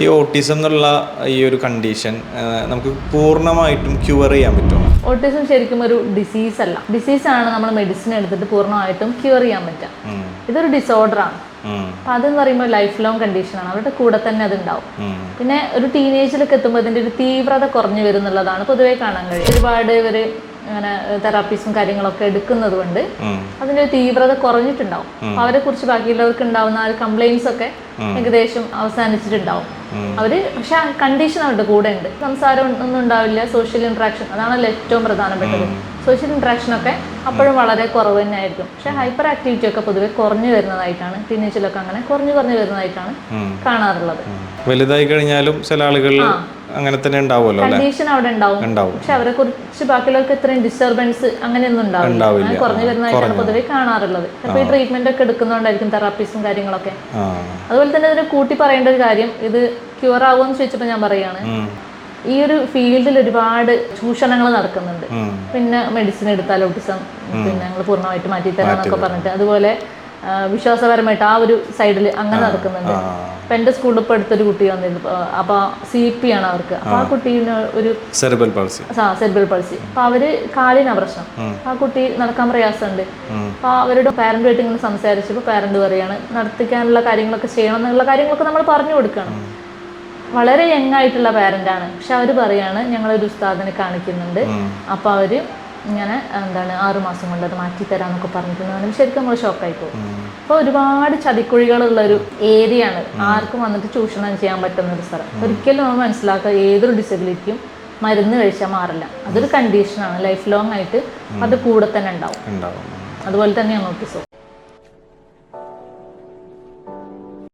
ഈ ഓട്ടിസം എന്നുള്ള ഈ ഒരു കണ്ടീഷൻ നമുക്ക് പൂർണമായിട്ടും ക്യൂർ ചെയ്യാൻ പറ്റുമോ? ഓട്ടിസം ശരിക്കും ഒരു ഡിസീസ് അല്ല. ഡിസീസ് ആണ് നമ്മൾ മെഡിസിൻ എടുത്തിട്ട് പൂർണമായിട്ടും ക്യൂർ ചെയ്യാൻ പറ്റുക. ഇതൊരു ഡിസോർഡറാണ് ആണ്. അപ്പൊ അതെന്ന് പറയുമ്പോൾ ലൈഫ് ലോങ് കണ്ടീഷനാണ് അവരുടെ കൂടെ തന്നെ അത് ഉണ്ടാവും പിന്നെ ഒരു ടീനേജിലൊക്കെ എത്തുമ്പോൾ ഇതിന്റെ ഒരു തീവ്രത കുറഞ്ഞു വരുന്നുള്ളതാണ് പൊതുവേ കാണാൻ കഴിയും ഒരുപാട് ഇവർ അങ്ങനെ തെറാപ്പീസും കാര്യങ്ങളൊക്കെ എടുക്കുന്നത് കൊണ്ട് അതിന്റെ ഒരു തീവ്രത കുറഞ്ഞിട്ടുണ്ടാവും. അവരെ കുറിച്ച് ബാക്കിയുള്ളവർക്ക് ഉണ്ടാവുന്ന ആ കംപ്ലൈൻസ് ഒക്കെ ഏകദേശം അവസാനിച്ചിട്ടുണ്ടാവും. അവർ പക്ഷെ ആ കണ്ടീഷൻ അവരുടെ കൂടെ ഉണ്ട്. സംസാരം ഒന്നും ഉണ്ടാവില്ല. സോഷ്യൽ ഇന്ററാക്ഷൻ അതാണല്ലോ ഏറ്റവും പ്രധാനപ്പെട്ടത്. സോഷ്യൽ ഇന്ററാക്ഷൻ ഒക്കെ അപ്പോഴും വളരെ കുറവ് തന്നെ ആയിരിക്കും പക്ഷെ ഹൈപ്പർ ആക്ടിവിറ്റി ഒക്കെ പൊതുവെ കുറഞ്ഞു വരുന്നതായിട്ടാണ് ടീനേജിലൊക്കെ അങ്ങനെ കുറഞ്ഞു കുറഞ്ഞു വരുന്നതായിട്ടാണ്. കാണാറുള്ളത്. വലുതായി കഴിഞ്ഞാലും ചില ആളുകൾ അങ്ങനെ തന്നെ ഉണ്ടാവുമല്ലോ കണ്ടീഷൻ അവിടെ ഉണ്ടാവും. ഉണ്ടാവും. പക്ഷെ അവരെ കുറിച്ച് ബാക്കിയുള്ളവർക്ക് ഇത്രയും ഡിസ്റ്റർബൻസ് അങ്ങനെയൊന്നും ഉണ്ടാവില്ല. കുറഞ്ഞു വരുന്നതായിട്ടാണ് പൊതുവെ കാണാറുള്ളത്. അപ്പോൾ ഈ ട്രീറ്റ്മെന്റ് ഒക്കെ എടുക്കുന്നതുകൊണ്ടായിരിക്കും തെറാപ്പീസും കാര്യങ്ങളൊക്കെ. അതുപോലെ തന്നെ ഇതിന് കൂട്ടി പറയേണ്ട ഒരു കാര്യം ഇത് ക്യൂർ ആവുമെന്ന് ചോദിച്ചപ്പോൾ ഞാൻ പറയുകയാണ്. ഈ ഒരു ഫീൽഡിൽ ഒരുപാട് ചൂഷണങ്ങൾ നടക്കുന്നുണ്ട്. പിന്നെ മെഡിസിൻ എടുത്താൽ ഓട്ടിസം പിന്നെ ഞങ്ങൾ പൂർണമായിട്ട് മാറ്റി തരാന്നൊക്കെ പറഞ്ഞിട്ട്. അതുപോലെ വിശ്വാസപരമായിട്ട് ആ ഒരു സൈഡിൽ അങ്ങനെ നടക്കുന്നുണ്ട്. അപ്പൊ എന്റെ എന്റെ സ്കൂളിൽ ഇപ്പോൾ അടുത്തൊരു കുട്ടി വന്നിരുന്നു. അപ്പോൾ സി പി ആണ് അവർക്ക്. അപ്പോൾ ആ കുട്ടീന് ഒരു സെറിബൽ പൾസി സെർബൽ പൾസി അപ്പോൾ അവർ കാലിനാ പ്രശ്നം. ആ. കുട്ടി നടക്കാൻ പ്രയാസമുണ്ട്. അപ്പോൾ അവരുടെ പാരന്റുമായിട്ട് ഇങ്ങനെ സംസാരിച്ചപ്പോൾ പാരന്റ് പറയാണ് നടത്തിക്കാനുള്ള കാര്യങ്ങളൊക്കെ ചെയ്യണം എന്നുള്ള കാര്യങ്ങളൊക്കെ നമ്മൾ പറഞ്ഞു കൊടുക്കണം. വളരെ യങ് ആയിട്ടുള്ള പാരന്റ് ആണ്. പക്ഷെ അവർ പറയാണ് ഞങ്ങളൊരു ഉസ്താദിനെ കാണിക്കുന്നുണ്ട്. അപ്പോൾ അവർ ഇങ്ങനെ എന്താണ് ആറുമാസം കൊണ്ട് അത് മാറ്റി തരാന്നൊക്കെ പറഞ്ഞിട്ടുണ്ടെങ്കിൽ ശരിക്കും നമ്മൾ ഷോക്കായി പോകും അപ്പോൾ ഒരുപാട് ചതിക്കുഴികളുള്ള ഒരു ഏരിയ ആണ് ആർക്കും വന്നിട്ട് ചൂഷണം ചെയ്യാൻ പറ്റുന്ന ഒരു സ്ഥലം. ഒരിക്കലും നമ്മൾ മനസ്സിലാക്കുക ഏതൊരു ഡിസബിലിറ്റിയും മരുന്ന് കഴിച്ചാൽ മാറില്ല. അതൊരു കണ്ടീഷനാണ് ലൈഫ് ലോങ് ആയിട്ട് അത് കൂടെ തന്നെ ഉണ്ടാവും. ഉണ്ടാവും. അതുപോലെ തന്നെയാണ് ഓട്ടിസം